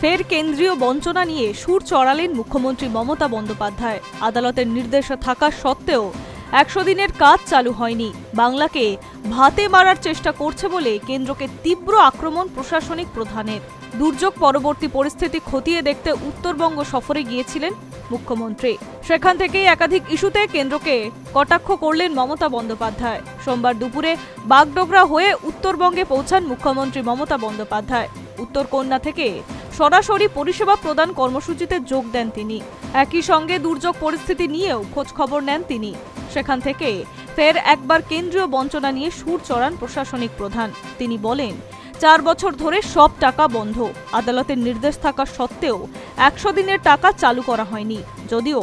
ফের কেন্দ্রীয় বঞ্চনা নিয়ে সুর চড়ালেন মুখ্যমন্ত্রী মমতা বন্দ্যোপাধ্যায়। আদালতের নির্দেশ থাকা সত্ত্বেও একশো দিনের কাজ চালু হয়নি। বাংলাকে ভাতে মারার চেষ্টা করছে বলে কেন্দ্রকে তীব্র আক্রমণ প্রশাসনিক প্রধানের। দুর্যোগ পরবর্তী পরিস্থিতি খতিয়ে দেখতে উত্তরবঙ্গ সফরে গিয়েছিলেন মুখ্যমন্ত্রী। সেখান থেকেই একাধিক ইস্যুতে কেন্দ্রকে কটাক্ষ করলেন মমতা বন্দ্যোপাধ্যায়। সোমবার দুপুরে বাগডোগরা হয়ে উত্তরবঙ্গে পৌঁছান মুখ্যমন্ত্রী মমতা বন্দ্যোপাধ্যায়। উত্তরকন্যা থেকে সরাসরি পরিষেবা প্রদান কর্মসূচিতে যোগ দেন তিনি। একই সঙ্গে দুর্যোগ পরিস্থিতি নিয়েও খোঁজ খবর নেন তিনি। সেখান থেকে ফের একবার কেন্দ্রীয় বঞ্চনা নিয়ে সুর চড়ান প্রশাসনিক প্রধান। তিনি বলেন, চার বছর ধরে সব টাকা বন্ধ। আদালতের নির্দেশ থাকা সত্ত্বেও একশো দিনের টাকা চালু করা হয়নি। যদিও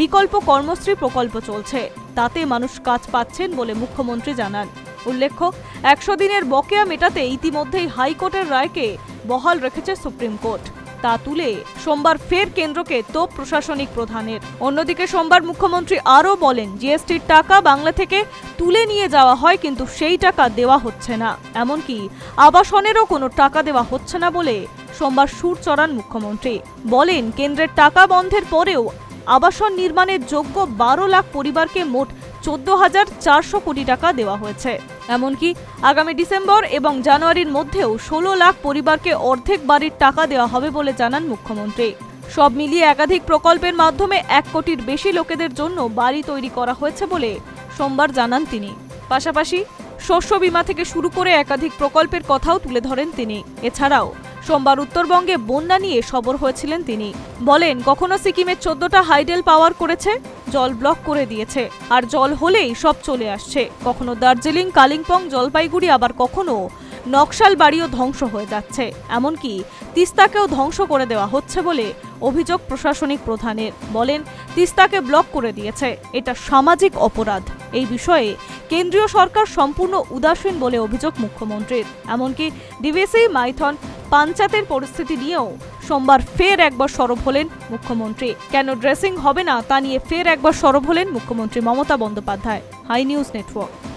বিকল্প কর্মশ্রী প্রকল্প চলছে। তাতে মানুষ কাজ পাচ্ছেন বলে মুখ্যমন্ত্রী জানান। উল্লেখ্য, একশো দিনের বকেয়া মেটাতে ইতিমধ্যেই হাইকোর্টের রায়কে বহাল রেখেছে সুপ্রিম কোর্ট। তা তুলে সোমবার ফের কেন্দ্রকে তোপ প্রশাসনিক প্রধানের। অন্যদিকে সোমবার মুখ্যমন্ত্রী আরও বলেন, জিএসটির টাকা বাংলা থেকে তুলে নিয়ে যাওয়া হয়, কিন্তু সেই টাকা দেওয়া হচ্ছে না। এমনকি আবাসনেরও কোনো টাকা দেওয়া হচ্ছে না বলে সোমবার সুর চড়ান মুখ্যমন্ত্রী। বলেন, কেন্দ্রের টাকা বন্ধের পরেও আবাসন নির্মাণের যোগ্য বারো লাখ পরিবারকে মোট চোদ্দ হাজার চারশো কোটি টাকা দেওয়া হয়েছে। এমনকি আগামী ডিসেম্বর এবং জানুয়ারির মধ্যেও ষোলো লাখ পরিবারকে অর্ধেক বাড়ির টাকা দেওয়া হবে বলে জানান মুখ্যমন্ত্রী। সব মিলিয়ে একাধিক প্রকল্পের মাধ্যমে এক কোটির বেশি লোকেদের জন্য বাড়ি তৈরি করা হয়েছে বলে সোমবার জানান তিনি। পাশাপাশি শস্য বীমা থেকে শুরু করে একাধিক প্রকল্পের কথাও তুলে ধরেন তিনি। এছাড়াও সোমবার উত্তরবঙ্গে বন্যা নিয়ে সবর হয়েছিলেন তিনি। বলেন, কখনো সিকিমের চোদ্দটা হাইডেল পাওয়ার করেছে? জল ব্লক করে দিয়েছে। আর জল হলেই সব চলে আসছে। কখনো দার্জিলিং, কালিম্পং, জলপাইগুড়ি, আবার কখনো নকশাল বাড়িও ধ্বংস হয়ে যাচ্ছে। এমনকি তিস্তাকেও ধ্বংস করে দেওয়া হচ্ছে বলে অভিযোগ প্রশাসনিক প্রধানের। বলেন, তিস্তাকে ব্লক করে দিয়েছে। এটা সামাজিক অপরাধ। এই বিষয়ে কেন্দ্রীয় সরকার সম্পূর্ণ উদাসীন বলে অভিযোগ মুখ্যমন্ত্রীর। এমনকি ডিভিসি মাইথন, পাঞ্চাতের পরিস্থিতি নিয়েও সোমবার ফের একবার সরব হলেন মুখ্যমন্ত্রী। কেন ড্রেসিং হবে না তা নিয়ে ফের একবার সরব হলেন মুখ্যমন্ত্রী Mamata Bandyopadhyay. High news network.